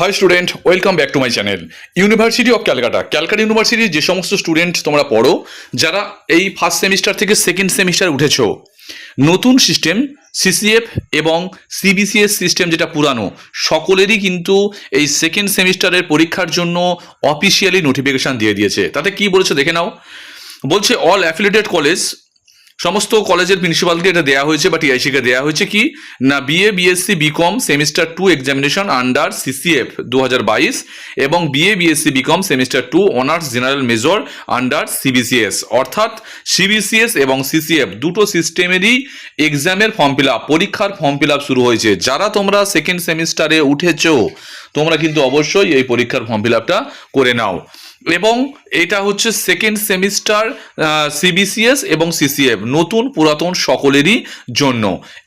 Hi student welcome back to my channel university of Calcutta Calcutta ইউনিভার্সিটির যে সমস্ত student তোমরা পড়ো, যারা এই ফার্স্ট সেমিস্টার থেকে সেকেন্ড সেমিস্টার উঠেছো, নতুন সিস্টেম সিসিএফ এবং সিবিসিএস সিস্টেম যেটা পুরানো, সকলেরই কিন্তু এই সেকেন্ড সেমিস্টারের পরীক্ষার জন্য অফিসিয়ালি নোটিফিকেশান দিয়ে দিয়েছে। তাতে কি বলেছে দেখে নাও। বলছে অল অ্যাফিলেটেড কলেজ সমস্ত কলেজের প্রিন্সিপালকে এটা দেওয়া হয়েছে বা টিআইসিকে দেওয়া হয়েছে কি? না BA BSc BCom semester two examination under CCF দু হাজার বাইশ এবং BA BSc BCom semester two honours general major under CBCS অর্থাৎ সিবিসিএস এবং সিসিএফ দুটো সিস্টেমেরই এক্সামের ফর্ম ফিল পরীক্ষার ফর্ম ফিল শুরু হয়েছে। যারা তোমরা সেকেন্ড সেমিস্টারে উঠেছো তোমরা কিন্তু অবশ্যই এই পরীক্ষার ফর্ম ফিল আপটা করে নাও। এবং এটা হচ্ছে সেকেন্ড সেমিস্টার সিবিসিএস এবং সিসিএফ নতুন পুরাতন সকলেরই জন্য।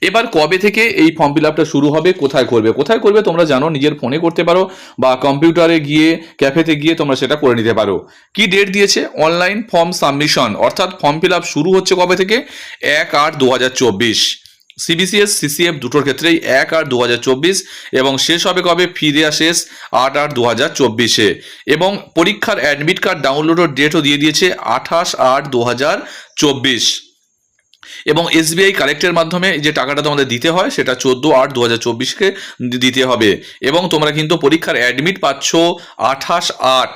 এবার কবে থেকে এই ফর্ম ফিল আপটা শুরু হবে, কোথায় করবে? কোথায় করবে তোমরা জানো, নিজের ফোনে করতে পারো বা কম্পিউটারে গিয়ে ক্যাফেতে গিয়ে তোমরা সেটা করে নিতে পারো। কি ডেট দিয়েছে? অনলাইন ফর্ম সাবমিশন অর্থাৎ ফর্ম ফিল আপ শুরু হচ্ছে কবে থেকে? এক আট দু হাজার চব্বিশ। সিবিসিএস সিসিএফ দুটোর ক্ষেত্রেই এক আট দু এবং শেষ হবে কবে? ফিরে শেষ আট আট দু চব্বিশে। এবং পরীক্ষার অ্যাডমিট কার্ড ডাউনলোডের ডেটও দিয়ে দিয়েছে আঠাশ আট দু চব্বিশ। এবং এসবিআই কালেক্টের মাধ্যমে যে টাকাটা তোমাদের দিতে হয়, সেটা চোদ্দ আট দু হাজার চব্বিশকে দিতে হবে। এবং তোমরা কিন্তু পরীক্ষার অ্যাডমিট পাচ্ছ আঠাশ আট।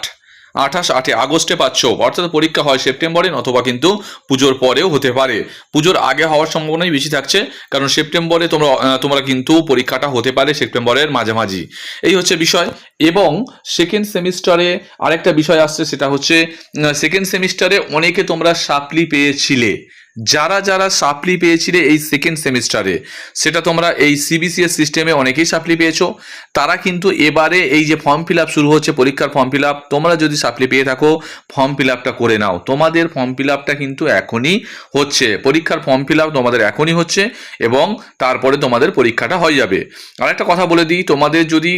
আঠাশ আটে আগস্টে পাচ্ছ। অর্থাৎ পরীক্ষা হয় সেপ্টেম্বরে অথবা কিন্তু পুজোর পরেও হতে পারে। পুজোর আগে হওয়ার সম্ভাবনাই বেশি থাকছে, কারণ সেপ্টেম্বরে তোমরা তোমরা কিন্তু পরীক্ষাটা হতে পারে সেপ্টেম্বরের মাঝামাঝি। এই হচ্ছে বিষয়। এবং সেকেন্ড সেমিস্টারে আরেকটা বিষয় আসছে, সেটা হচ্ছে সেকেন্ড সেমিস্টারে অনেকে তোমরা সাপ্লি পেয়েছিলে। যারা যারা সাপ্লি পেয়েছিলে এই সেকেন্ড সেমিস্টারে সেটা তোমরা এই সিবিসিএস সিস্টেমে অনেকেই সাপ্লি পেয়েছ। তারা কিন্তু এবারে এই যে ফর্ম ফিল শুরু হচ্ছে, পরীক্ষার ফর্ম ফিল তোমরা যদি সাপ্লি পেয়ে থাকো ফর্ম ফিল করে নাও। তোমাদের ফর্ম ফিল কিন্তু এখনই হচ্ছে। পরীক্ষার ফর্ম ফিল তোমাদের এখনই হচ্ছে এবং তারপরে তোমাদের পরীক্ষাটা হয়ে যাবে। আর একটা কথা বলে দিই, তোমাদের যদি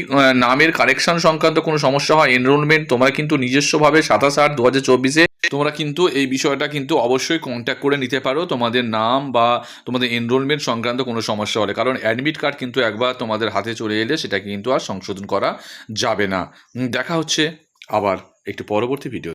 নামের কারেকশন সংক্রান্ত কোনো সমস্যা হয় এনরোলমেন্ট তোমরা কিন্তু নিজস্বভাবে সাতাশ আট দু হাজার চব্বিশে তোমরা কিন্তু এই বিষয়টা কিন্তু অবশ্যই কন্ট্যাক্ট করে নিতে পারো। তোমাদের নাম বা তোমাদের এনরোলমেন্ট সংক্রান্ত কোনো সমস্যা হলে। কারণ অ্যাডমিট কার্ড কিন্তু একবার তোমাদের হাতে চলে এলে সেটা কিন্তু আর সংশোধন করা যাবে না। দেখা হচ্ছে আবার একটু পরবর্তী ভিডিও